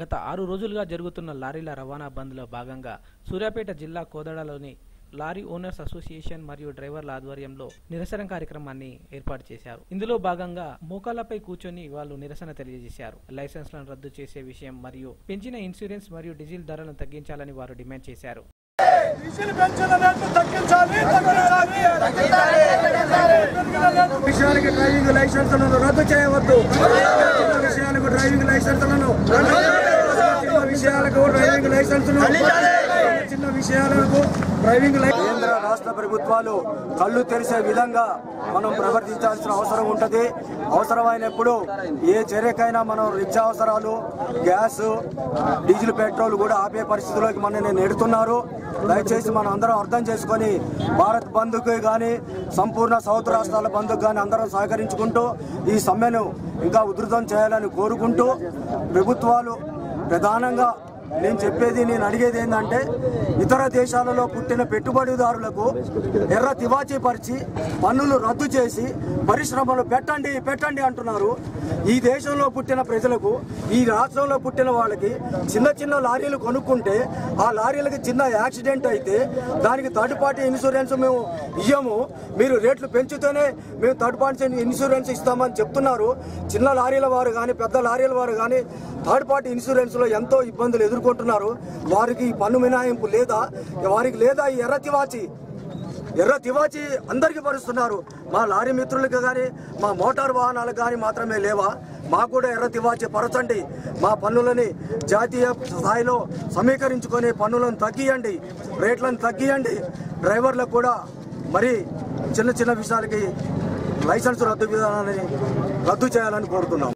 గత ఆరు రోజులుగా జరుగుతున్న లారీల రవాణా బంద్లో భాగంగా సూర్యాపేట జిల్లా కోదడలోని లారీ ఓనర్స్ అసోసియేషన్ మరియు డ్రైవర్ల ఆధ్వర్యంలో నిరసన కార్యక్రమాన్ని ఏర్పాటు చేశారు. ఇందులో భాగంగా మోకాళ్ళపై కూర్చొని వాళ్ళు నిరసన తెలియజేశారు. లైసెన్స్లను రద్దు చేసే విషయం మరియు పెంచిన ఇన్సూరెన్స్ మరియు డీజిల్ ధరలను తగ్గించాలని వారు డిమాండ్ చేశారు. డ్రైవింగ్ లైసెన్సులను రద్దు చేయవద్దు. విషయాలకు డ్రైవింగ్ లైసెన్సులను విషయాలకు డ్రైవింగ్ లైసెన్సులు చిన్న విషయాలకు డ్రైవింగ్ కేంద్ర రాష్ట్ర ప్రభుత్వాలు కళ్ళు తెరిసే విధంగా మనం ప్రవర్తించాల్సిన అవసరం ఉంటది. అవసరమైనప్పుడు ఏ చర్యకైనా మనం నిత్యావసరాలు గ్యాస్ డీజిల్ పెట్రోల్ కూడా ఆపే పరిస్థితిలోకి మనల్ని నెడుతున్నారు. దయచేసి మనం అందరం అర్థం చేసుకొని భారత్ బంద్కు కానీ సంపూర్ణ సౌత్ రాష్ట్రాల బంద్కు కానీ అందరం సహకరించుకుంటూ ఈ సమ్మెను ఇంకా ఉధృతం చేయాలని కోరుకుంటూ ప్రభుత్వాలు ప్రధానంగా నేను చెప్పేది నేను అడిగేది ఏంటంటే ఇతర దేశాలలో పుట్టిన పెట్టుబడిదారులకు ఎర్ర తివాచీ పరిచి పన్నులు రద్దు చేసి పరిశ్రమలు పెట్టండి పెట్టండి అంటున్నారు. ఈ దేశంలో పుట్టిన ప్రజలకు ఈ రాష్ట్రంలో పుట్టిన వాళ్ళకి చిన్న చిన్న లారీలు కొనుక్కుంటే ఆ లారీలకి చిన్న యాక్సిడెంట్ అయితే దానికి థర్డ్ పార్టీ ఇన్సూరెన్స్ మేము ఇయ్యము. మీరు రేట్లు పెంచుతూనే మేము థర్డ్ పార్టీ ఇన్సూరెన్స్ ఇస్తామని చెప్తున్నారు. చిన్న లారీల వారు కానీ పెద్ద లారీల వారు కానీ థర్డ్ పార్టీ ఇన్సూరెన్స్లో ఎంతో ఇబ్బందులు ఎదుర్కొంటున్నారు. వారికి ఈ పన్ను మినహాయింపు లేదా వారికి లేదా ఈ ఎర్ర తివాచి ఎర్ర తివాచి అందరికీ పరుస్తున్నారు మా లారీ మిత్రులకు కానీ మా మోటార్ వాహనాలకు కానీ మాత్రమే లేవా? మాకు కూడా ఎర్ర తివాచి పరచండి. మా పన్నులని జాతీయ స్థాయిలో సమీకరించుకొని పన్నులను తగ్గియండి రేట్లను తగ్గియండి. డ్రైవర్లకు కూడా మరి చిన్న చిన్న విషయాలకి లైసెన్స్ రద్దు విధానాన్ని రద్దు చేయాలని కోరుతున్నాం.